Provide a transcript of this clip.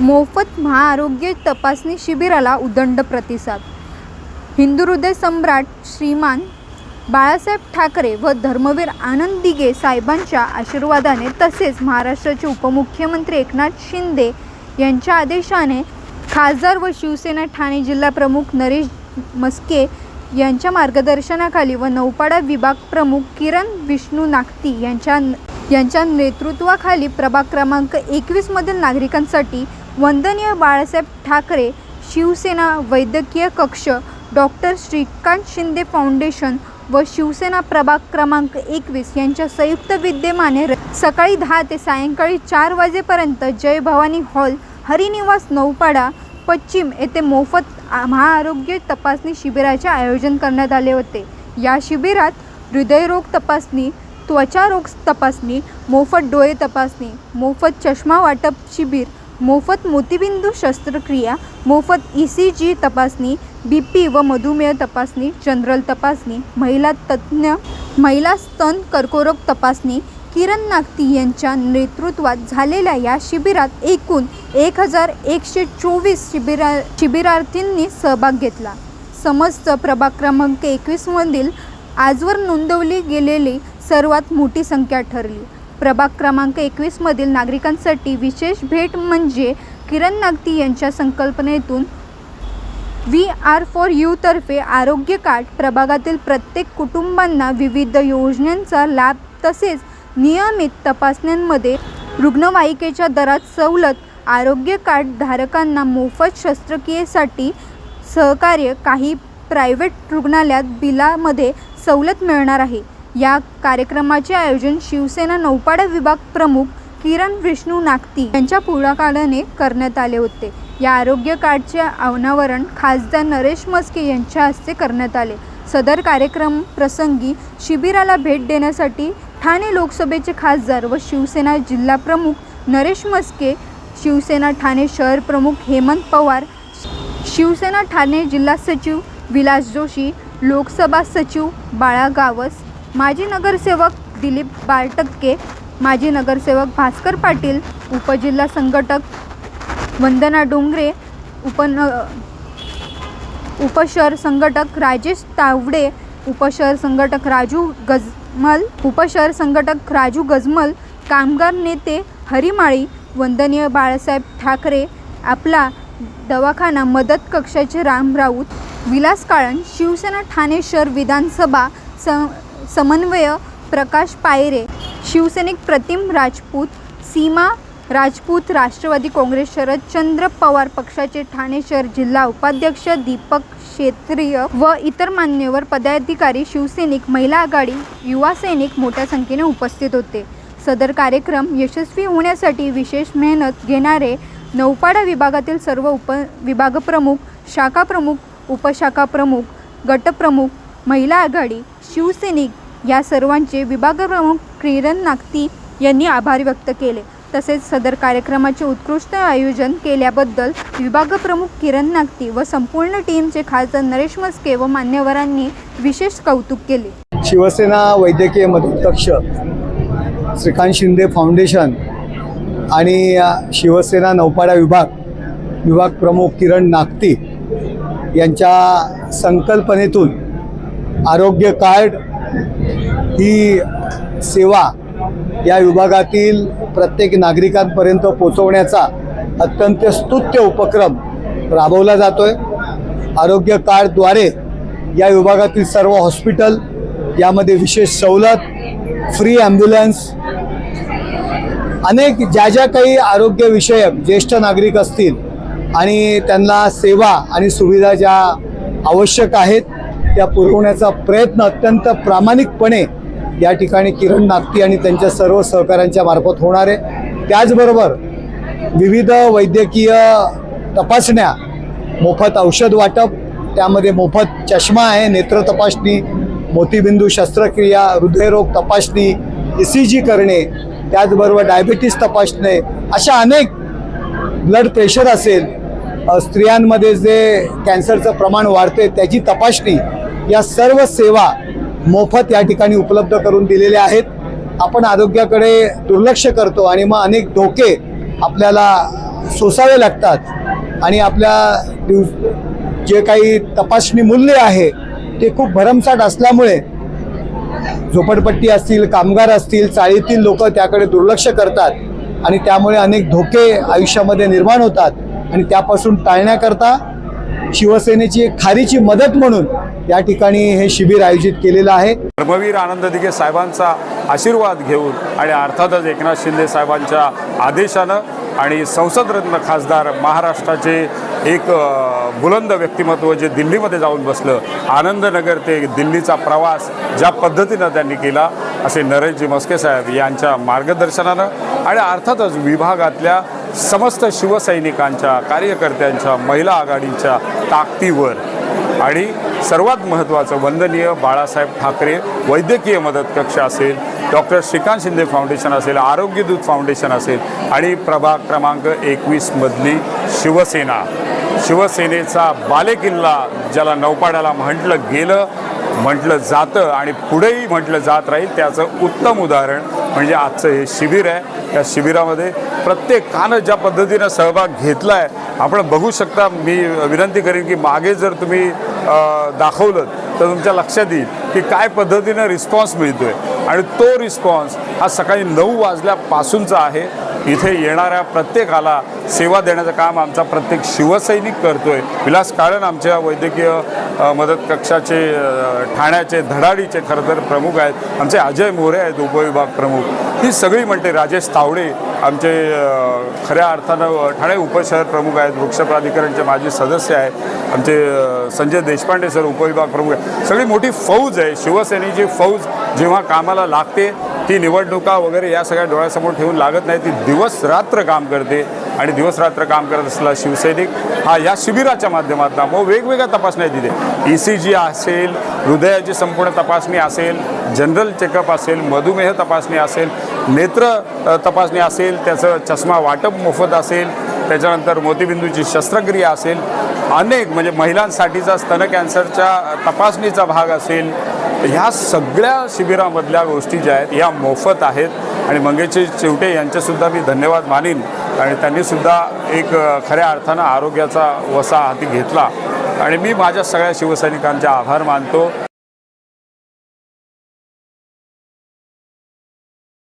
मोफत महाआरोग्य तपासणी शिबिराला उदंड प्रतिसाद. हिंदू हृदय सम्राट श्रीमान बाळासाहेब ठाकरे व धर्मवीर आनंद दिगे साहेबांच्या आशीर्वादाने तसेच महाराष्ट्राचे उपमुख्यमंत्री एकनाथ शिंदे यांच्या आदेशाने खासदार व शिवसेना ठाणे जिल्हा प्रमुख नरेश मस्के यांच्या मार्गदर्शनाखाली व नौपाडा विभाग प्रमुख किरण विष्णू नागती यांच्या यांच्या नेतृत्वाखाली प्रभाग क्रमांक एकवीसमधील नागरिकांसाठी वंदनीय बाळासाहेब ठाकरे शिवसेना वैद्यकीय कक्ष डॉक्टर श्रीकांत शिंदे फाउंडेशन व शिवसेना प्रभाग क्रमांक एकवीस यांच्या संयुक्त विद्यमाने र- सकाळी दहा ते सायंकाळी चार वाजेपर्यंत जय भवानी हॉल हरिनिवास नौपाडा पश्चिम येथे मोफत महाआरोग्य तपासणी शिबिराचे आयोजन करण्यात आले होते. या शिबिरात हृदयरोग तपासणी त्वचारोग तपासणी मोफत डोळे तपासणी मोफत चष्मा वाटप शिबिर मोफत मोतीबिंदू शस्त्रक्रिया मोफत ई सी जी तपासणी बी पी व मधुमेह तपासणी जनरल तपासणी महिला तज्ज्ञ महिला स्तन कर्करोग तपासणी किरण नागती यांच्या नेतृत्वात झालेल्या या शिबिरात एकूण एक हजार एकशे चोवीस शिबिरा शिबिरार्थींनी सहभाग घेतला. समस्त प्रभाग क्रमांक एकवीसमधील आजवर नोंदवली गेलेली सर्वात मोठी संख्या ठरली. प्रभाग क्रमांक एकवीसमधील नागरिकांसाठी विशेष भेट म्हणजे किरण नागती यांच्या संकल्पनेतून व्ही आर फॉर यूतर्फे आरोग्य कार्ड प्रभागातील प्रत्येक कुटुंबांना विविध योजनांचा लाभ तसेच नियमित तपासण्यांमध्ये रुग्णवाहिकेच्या दरात सवलत आरोग्य कार्ड धारकांना मोफत शस्त्रक्रियेसाठी सहकार्य काही प्रायव्हेट रुग्णालयात बिलामध्ये सवलत मिळणार आहे. या कार्यक्रमाचे आयोजन शिवसेना नौपाडा विभाग प्रमुख किरण विष्णू नागती यांच्या पुढाकाराने करण्यात आले होते. या आरोग्य कार्डचे अनावरण खासदार नरेश मस्के यांच्या हस्ते करण्यात आले. सदर कार्यक्रम प्रसंगी शिबिराला भेट देण्यासाठी ठाणे लोकसभेचे खासदार व शिवसेना जिल्हा प्रमुख नरेश मस्के शिवसेना ठाणे शहर प्रमुख हेमंत पवार शिवसेना ठाणे जिल्हा सचिव विलास जोशी लोकसभा सचिव बाळा गावस माजी नगरसेवक दिलीप बाळटक्के माजी नगरसेवक भास्कर पाटील उपजिल्हा संघटक वंदना डोंगरे उपन उपशहर संघटक राजेश तावडे उपशहर संघटक राजू गजमल उपशहर संघटक राजू गजमल कामगार नेते हरिमाळी वंदनीय बाळासाहेब ठाकरे आपला दवाखाना मदत कक्षाचे राम राऊत विलास काळण शिवसेना ठाणे शहर विधानसभा स समन्वय प्रकाश पायरे शिवसैनिक प्रतिम राजपूत सीमा राजपूत राष्ट्रवादी काँग्रेस शरदचंद्र पवार पक्षाचे ठाणे शहर जिल्हा उपाध्यक्ष दीपक क्षेत्रीय व इतर मान्यवर पदाधिकारी शिवसैनिक महिला आघाडी युवा सैनिक मोठ्या संख्येने उपस्थित होते. सदर कार्यक्रम यशस्वी होण्यासाठी विशेष मेहनत घेणारे नौपाडा विभागातील सर्व उप विभागप्रमुख शाखाप्रमुख उपशाखाप्रमुख उपशाखा प्रमुख गटप्रमुख महिला आघाडी शिवसैनिक या सर्वांचे विभागप्रमुख किरण नागती यांनी आभार व्यक्त केले. तसेच सदर कार्यक्रमाचे उत्कृष्ट आयोजन केल्याबद्दल विभागप्रमुख किरण नागती व संपूर्ण टीमचे खासदार नरेश मस्के व मान्यवरांनी विशेष कौतुक केले. शिवसेना वैद्यकीय मदत कक्ष श्रीकांत शिंदे फाउंडेशन आणि शिवसेना नौपाडा विभाग विभाग प्रमुख किरण नागती यांच्या संकल्पनेतून आरोग्य कार्ड ही सेवा या विभागातील प्रत्येक नागरिकांपर्यंत पोचवण्याचा अत्यंत स्तुत्य उपक्रम राबवला जातो आहे आरोग्य कार्डद्वारे या विभागातील सर्व हॉस्पिटल यामध्ये विशेष सवलत फ्री ॲम्ब्युलन्स अनेक ज्या ज्या काही आरोग्यविषयक ज्येष्ठ नागरिक असतील आणि त्यांना सेवा आणि सुविधा ज्या आवश्यक आहेत त्या पुरवण्याचा प्रयत्न अत्यंत प्रामाणिकपणे या ठिकाणी किरण नागती आणि त्यांच्या सर्व सहकाऱ्यांच्या मार्फत होणार आहे. त्याचबरोबर विविध वैद्यकीय तपासण्या मोफत औषध वाटप त्यामध्ये मोफत चष्मा आहे नेत्र तपासणी मोतीबिंदू शस्त्रक्रिया हृदयरोग तपासणी ई सी जी करणे त्याचबरोबर डायबिटीस तपासणे अशा अनेक ब्लड प्रेशर असेल स्त्रियांमध्ये जे कॅन्सरचं प्रमाण वाढते त्याची तपासणी या सर्व सेवा मोफत या ठिकाणी उपलब्ध करून दिलेल्या आहेत. आपण आरोग्याकडे दुर्लक्ष करतो आणि मग अनेक धोके आपल्याला सोसावे लागतात आणि आपल्या दिव जे काही तपासणी मूल्य आहे ते खूप भरमसाठ असल्यामुळे झोपडपट्टी असतील कामगार असतील चाळीतील लोक त्याकडे दुर्लक्ष करतात आणि त्यामुळे अनेक धोके आयुष्यामध्ये निर्माण होतात. आणि त्यापासून टाळण्याकरता शिवसेनेची एक खारीची मदत म्हणून या ठिकाणी हे शिबिर आयोजित केलेलं आहे. धर्मवीर आनंद दिघे साहेबांचा आशीर्वाद घेऊन आणि अर्थातच एकनाथ शिंदे साहेबांच्या आदेशानं आणि संसदरत्न खासदार महाराष्ट्राचे एक बुलंद व्यक्तिमत्व जे दिल्लीमध्ये जाऊन बसलं आनंदनगर ते दिल्लीचा प्रवास ज्या पद्धतीनं त्यांनी केला असे नरेशजी मस्के साहेब यांच्या मार्गदर्शनानं आणि अर्थातच विभागातल्या समस्त शिवसैनिकांच्या कार्यकर्त्यांच्या महिला आघाडीच्या ताकदीवर आणि सर्वात महत्त्वाचं वंदनीय बाळासाहेब ठाकरे वैद्यकीय मदत कक्ष असेल डॉक्टर श्रीकांत शिंदे फाउंडेशन असेल आरोग्यदूत फाउंडेशन असेल आणि प्रभाग क्रमांक एकवीसमधली शिवसेना. शिवसेनेचा बालेकिल्ला ज्याला नौपाड्याला म्हटलं गेलं म्हटलं जातं आणि पुढेही म्हटलं जात राहील. त्याचं उत्तम उदाहरण म्हणजे आजचं हे शिबिर आहे. त्या शिबिरामध्ये प्रत्येकानं ज्या पद्धतीनं सहभाग घेतला आहे आपण बघू शकता. मी विनंती करेन की मागे जर तुम्ही दाखवलं तर तुमच्या लक्षात येईल की काय पद्धतीनं रिस्पॉन्स मिळतो आहे आणि तो रिस्पॉन्स हा सकाळी नऊ वाजल्यापासूनचा आहे. इथे येणाऱ्या प्रत्येकाला सेवा देण्याचं काम आमचा प्रत्येक शिवसैनिक करतो आहे विलास कारण आमच्या वैद्यकीय मदत कक्षाचे ठाण्याचे धडाडीचे खरं तर प्रमुख आहेत. आमचे अजय मोरे आहेत उपविभाग प्रमुख. ही सगळी म्हणते राजेश तावडे आमचे खऱ्या अर्थानं ठाणे उपशहर प्रमुख आहेत. वृक्ष प्राधिकरणचे माजी सदस्य आहेत. आमचे संजय देशपांडे सर उपविभाग प्रमुख आहेत. सगळी मोठी फौज आहे. शिवसेनेची फौज जेव्हा कामाला लागते ती निवडणुका वगैरे या सगळ्या डोळ्यासमोर ठेवून लागत नाही. ती दिवस रात्र काम करते आणि दिवस रात्र काम करत असलेला शिवसैनिक हा या शिबिराच्या माध्यमातून मग वेगवेगळ्या तपासण्या तिथे. ई सी जी असेल हृदयाची संपूर्ण तपासणी असेल जनरल चेकअप असेल मधुमेह तपासणी असेल नेत्र तपासणी असेल त्याचं चष्मा वाटप मोफत असेल त्याच्यानंतर मोतीबिंदूची शस्त्रक्रिया असेल अनेक म्हणजे महिलांसाठीचा स्तन कॅन्सरच्या तपासणीचा भाग असेल ह्या सगळ्या शिबिरामधल्या गोष्टी ज्या आहेत ह्या मोफत आहेत. आणि मंगेशजी चिवटे यांचेसुद्धा मी धन्यवाद मानीन. आणि त्यांनीसुद्धा एक खऱ्या अर्थानं आरोग्याचा वसा हाती घेतला. आणि मी माझ्या सगळ्या शिवसैनिकांचे आभार मानतो.